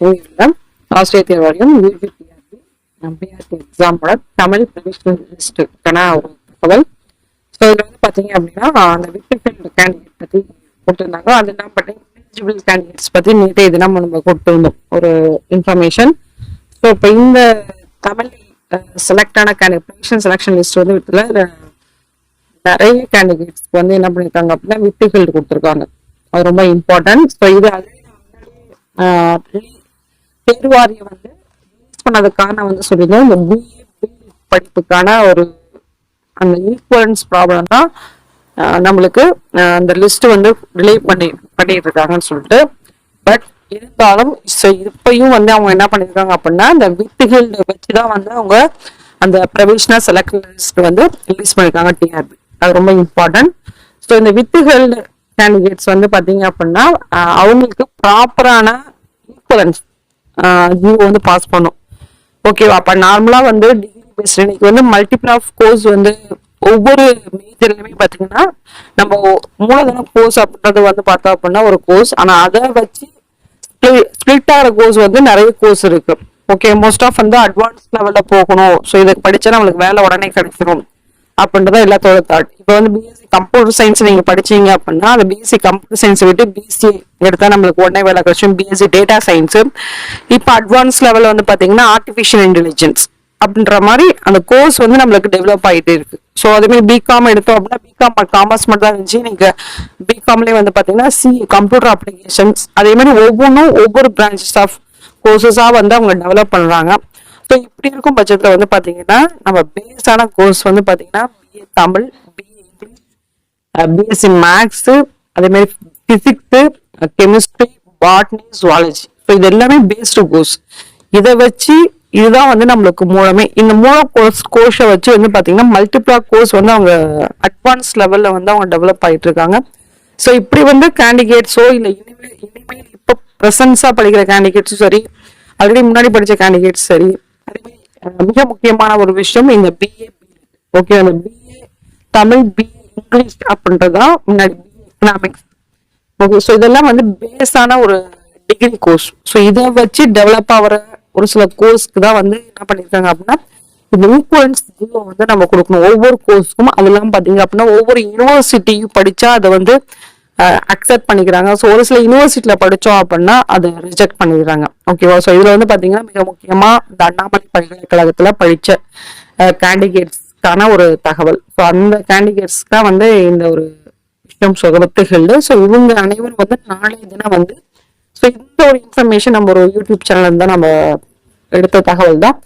செய்தியில் ஆசிரியர் தேர்வாரியம் யூஜிபிஆர்பி பிஆர்டி எக்ஸாமோட தமிழ் ப்ரொவிஷனல் லிஸ்ட்டுக்கான ஒரு தகவல். ஸோ இதில் வந்து பார்த்தீங்க அப்படின்னா அந்த விட்டுஃபில்டு கேண்டிடேட் பற்றி கொடுத்துருந்தாங்க. அதெல்லாம் பார்த்தீங்கன்னா எலிஜிபிள் கேண்டிடேட்ஸ் பற்றி நேற்றைய தினம் நம்ம கொடுத்துருந்தோம். ஒரு இன்ஃபர்மேஷன் ஸோ இப்போ இந்த தமிழ் செலக்டான கேண்டிடேட் ப்ரொவிஷன் செலெக்ஷன் லிஸ்ட் வந்து இதில் நிறைய கேண்டிடேட்ஸ்க்கு வந்து என்ன பண்ணியிருக்காங்க அப்படின்னா விட்டுகள் கொடுத்துருக்காங்க. அது ரொம்ப இம்பார்ட்டன்ட் ஸோ இது ஆஹ் தேர்வாரியம் வந்து ரிலீஸ் பண்ணதுக்கான வந்து சொல்லியிருந்தேன். இந்த பிஏ படிப்புக்கான ஒரு அந்த ஈக்குவலன்ஸ் ப்ராப்ளம் தான் நம்மளுக்கு அந்த லிஸ்ட் வந்து ரிலே பண்ணி பண்ணிட்டு இருக்காங்கன்னு சொல்லிட்டு. பட் இருந்தாலும் so இப்பயும் வந்து அவங்க என்ன பண்ணிருக்காங்க அப்படின்னா இந்த வித்துகள் வச்சு தான் வந்து அவங்க அந்த ப்ரொவிஷனல் செலக்ட் லிஸ்ட் வந்து ரிலீஸ் பண்ணியிருக்காங்க டிஆர்பி அது ரொம்ப இம்பார்ட்டன்ட் ஸோ இந்த வித்துகள் கேண்டிடேட்ஸ் வந்து பார்த்தீங்க அப்படின்னா அவங்களுக்கு ப்ராப்பரான ஈக்குவலன்ஸ் ஜியோ வந்து பாஸ் பண்ணும். ஓகேவா அப்போ நார்மலாக வந்து டிகிரி பேஸ்ட் இன்னைக்கு வந்து மல்டிபிள் ஆஃப் கோர்ஸ் வந்து ஒவ்வொரு மேஜர்லையுமே பார்த்தீங்கன்னா நம்ம மூலதன கோர்ஸ் அப்படின்றது வந்து பார்த்தோம் அப்படின்னா ஒரு கோர்ஸ் ஆனால் அதை வச்சு ஸ்பிளிட் ஆகிற கோர்ஸ் வந்து நிறைய கோர்ஸ் இருக்கு. ஓகே மோஸ்ட் ஆஃப் வந்து அட்வான்ஸ் லெவலில் போகணும். ஸோ இதை படித்தா நம்மளுக்கு வேலை உடனே கிடைச்சிரும். அப்படின்றத எல்லாத்தோட தாட் இப்போ வந்து பிஎஸ்சி கம்ப்யூட்டர் சயின்ஸ் நீங்க படிச்சீங்க அப்படின்னா அந்த பிஎஸ்சி கம்ப்யூட்டர் சயின்ஸ் விட்டு பிஎஸ்சி எடுத்தா நம்மளுக்கு உடனே வேலை கிடைச்சும் பிஎஸ்சி டேட்டா சயின்ஸ் இப்போ அட்வான்ஸ் லெவலில் வந்து பாத்தீங்கன்னா ஆர்டிஃபிஷியல் இன்டெலிஜென்ஸ் அப்படின்ற மாதிரி அந்த கோர்ஸ் வந்து நம்மளுக்கு டெவலப் ஆகிட்டே இருக்கு. ஸோ அதேமாதிரி பிகாம் எடுத்தோம் அப்படின்னா பிகாம் காமர்ஸ் மட்டும் தான் இருந்துச்சு. நீங்கள் பிகாம்லேயே வந்து பார்த்தீங்கன்னா சி கம்ப்யூட்டர் அப்ளிகேஷன்ஸ் அதே மாதிரி ஒவ்வொன்றும் ஒவ்வொரு பிரான்ச்சஸ் ஆஃப் கோர்சஸாக வந்து அவங்க டெவலப் பண்ணுறாங்க ஸோ இப்படி இருக்கும் பட்சத்தில் வந்து பார்த்தீங்கன்னா நம்ம பேஸான கோர்ஸ் வந்து பார்த்தீங்கன்னா BA Tamil BA English BSc maths அதேமாரி physics chemistry botany zoology so இது எல்லாமே பேஸ்டு கோர்ஸ் இதை வச்சு இதுதான் வந்து நம்மளுக்கு மூலமே. இந்த மூல கோர்ஸ் கோர்ஸை வச்சு வந்து பார்த்தீங்கன்னா மல்டிப்ளா கோர்ஸ் வந்து அவங்க அட்வான்ஸ் லெவலில் வந்து அவங்க டெவலப் ஆகிட்டு இருக்காங்க ஸோ இப்படி வந்து கேண்டிடேட்ஸோ இல்லை இனிமேல் இனிமேல் இப்போ ப்ரெசன்ஸாக படிக்கிற கேண்டிடேட்ஸும் சரி ஆல்ரெடி முன்னாடி படித்த கேண்டிடேட்ஸ் சரி மிக முக்கியமான ஒரு விஷயம் இந்த பிஏ ஓகே அந்த பிஏ தமிழ் பிஏ இங்கிலீஷ் அப்படின்றதுதான் முன்னாடி பிஏ எக்கனாமிக்ஸ் ஓகே ஸோ இதெல்லாம் வந்து பேஸான ஒரு டிகிரி கோர்ஸ் ஸோ இதை வச்சு டெவலப் ஆகிற ஒரு சில கோர்ஸ்க்கு தான் வந்து என்ன பண்ணியிருக்காங்க அப்படின்னா இந்த இன்ஃபுளுன்ஸ் ஜீவோ வந்து நம்ம கொடுக்கணும். ஒவ்வொரு கோர்ஸ்க்கும் அதெல்லாம் பார்த்தீங்க அப்படின்னா ஒவ்வொரு யூனிவர்சிட்டியும் படித்தா அதை வந்து அக்செப்ட் பண்ணிக்கிறாங்க. ஸோ ஒரு சில யூனிவர்சிட்டியில் படித்தோம் அப்படின்னா அதை ரிஜெக்ட் பண்ணிடுறாங்க. ஓகேவா ஸோ இதில் வந்து பார்த்தீங்கன்னா மிக முக்கியமாக இந்த அண்ணாமலை பல்கலைக்கழகத்தில் படித்த கேண்டிடேட்ஸ்க்கான ஒரு தகவல். ஸோ அந்த கேண்டிகேட்ஸ்க்காக வந்து இந்த ஒரு விஷயம் சுகத்துகள் ஸோ இவங்க அனைவரும் வந்து நாளைய தினம் வந்து ஸோ இந்த ஒரு இன்ஃபர்மேஷன் நம்ம ஒரு யூடியூப் சேனல் தான் நம்ம எடுத்த தகவல் தான்.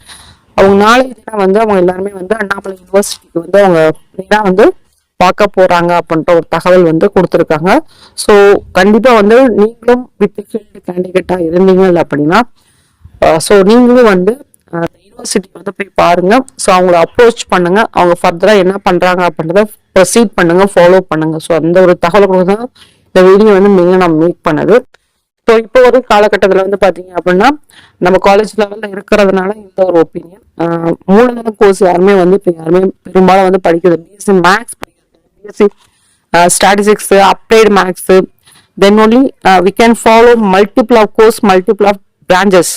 அவங்க நாளைய தினம் வந்து அவங்க எல்லாருமே வந்து அண்ணாமலை யூனிவர்சிட்டிக்கு வந்து அவங்க வந்து பார்க்க போறாங்க அப்படின்ற ஒரு தகவல் வந்து கொடுத்துருக்காங்க. ஸோ கண்டிப்பா வந்து நீங்களும் வித்துஃபீல்டு கேண்டிடேட்டா இருந்தீங்க அப்படின்னா ஸோ நீங்களும் வந்து யூனிவர்சிட்டி வந்து போய் பாருங்க. ஸோ அவங்கள அப்ரோச் பண்ணுங்க. அவங்க ஃபர்தரா என்ன பண்றாங்க அப்படின்றத ப்ரொசீட் பண்ணுங்க ஃபாலோ பண்ணுங்க. ஸோ அந்த ஒரு தகவல் கூட இந்த வீடியோ வந்து மெயினாக நான் மேக் பண்ணது. ஸோ இப்போ ஒரு காலகட்டத்தில் வந்து பார்த்தீங்க அப்படின்னா நம்ம காலேஜ் லெவலில் இருக்கிறதுனால இந்த ஒரு ஒப்பீனியன் மூலதன கோர்ஸ் யாருமே வந்து இப்போ யாருமே பெரும்பாலும் வந்து படிக்கிறது BSc maths BSc statistics applied maths then only we can follow multiple of course multiple of branches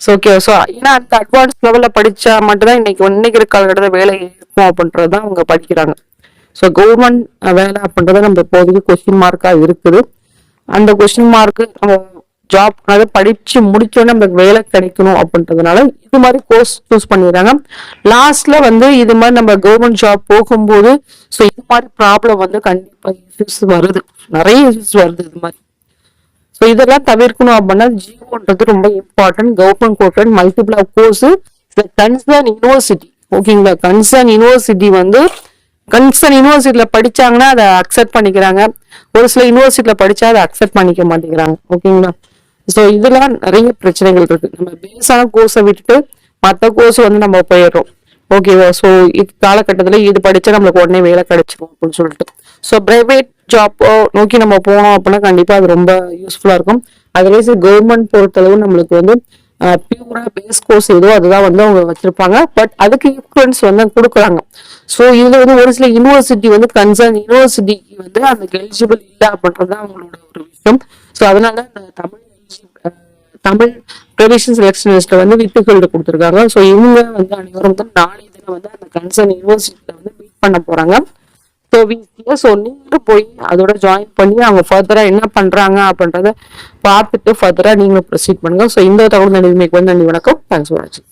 so okay so ஏன்னா அந்த அட்வான்ஸ் லெவலில் படித்தா மட்டும்தான் இன்னைக்கு இன்னைக்கு இருக்க காலகட்டத்தில் வேலை இருக்கும் அப்படின்றது தான் அவங்க படிக்கிறாங்க. ஸோ கவர்மெண்ட் uh, வேலை அப்படின்றது நம்ம இப்போதைக்கு கொஸ்டின் மார்க்காக இருக்குது. அந்த கொஸ்டின் மார்க்கு நம்ம ஜாப் அதாவது படிச்சு முடிச்சோடனே நமக்கு வேலை கிடைக்கணும் அப்படின்றதுனால இது மாதிரி கோர்ஸ் சூஸ் பண்ணிடுறாங்க. லாஸ்ட்ல வந்து இது மாதிரி நம்ம கவர்மெண்ட் ஜாப் போகும்போது ஸோ இது மாதிரி ப்ராப்ளம் வந்து கண்டிப்பா இஷ்யூஸ் வருது. நிறைய இஷ்யூஸ் வருது இது மாதிரி. ஸோ இதெல்லாம் தவிர்க்கணும் அப்படின்னா ஜியோன்றது ரொம்ப important government கோர்ட்டன் multiple of course concern university ஓகேங்களா கன்சர்ன் யூனிவர்சிட்டி வந்து கன்சர்ன் யூனிவர்சிட்டியில படிச்சாங்கன்னா அதை அக்செப்ட் பண்ணிக்கிறாங்க. ஒரு சில யூனிவர்சிட்டியில படிச்சா அதை அக்செப்ட் பண்ணிக்க மாட்டேங்கிறாங்க ஓகேங்களா ஸோ இதெல்லாம் நிறைய பிரச்சனைகள் இருக்கு. நம்ம பேஸான கோர்ஸை விட்டுட்டு மற்ற கோர்ஸ் வந்து நம்ம போயிடுறோம். ஓகேவா ஸோ இது காலகட்டத்தில் இது படித்தா நம்மளுக்கு உடனே வேலை கிடைச்சிரும் அப்படின்னு சொல்லிட்டு. ஸோ ப்ரைவேட் ஜாப் நோக்கி நம்ம போனோம் அப்படின்னா கண்டிப்பாக அது ரொம்ப யூஸ்ஃபுல்லாக இருக்கும். அதர்வைஸ் கவர்மெண்ட் பொறுத்தளவு நம்மளுக்கு வந்து பியூரா பேஸ் கோர்ஸ் ஏதோ அதுதான் வந்து அவங்க வச்சிருப்பாங்க. பட் அதுக்கு ஈக்குவன்ஸ் வந்து கொடுக்குறாங்க. ஸோ இதில் வந்து ஒரு சில யூனிவர்சிட்டி வந்து கன்சர்ன் யூனிவர்சிட்டிக்கு வந்து அந்த எலிஜிபிள் இல்லை அப்படின்றது தான் அவங்களோட ஒரு விஷயம். ஸோ அதனால இந்த தமிழ் தமிழ் ப்ரொவிஷன் செலெக்ஷன் லிஸ்ட்ல வந்து வித்துகள் கொடுத்துருக்காங்க. ஸோ இவங்க வந்து அனைவரும் வந்து நாளை தினம் வந்து அந்த கன்சர்ன் யூனிவர்சிட்டியில வந்து மீட் பண்ண போறாங்க. ஸோ வீக்லியா ஸோ நீங்களும் போய் அதோட ஜாயின் பண்ணி அவங்க ஃபர்தராக என்ன பண்ணுறாங்க அப்படின்றத பார்த்துட்டு ஃபர்தராக நீங்களும் ப்ரொசீட் பண்ணுங்க. ஸோ இந்த தகவல் நன்றி வந்து நன்றி வணக்கம். தேங்க்ஸ் ஃபார் வாட்சிங்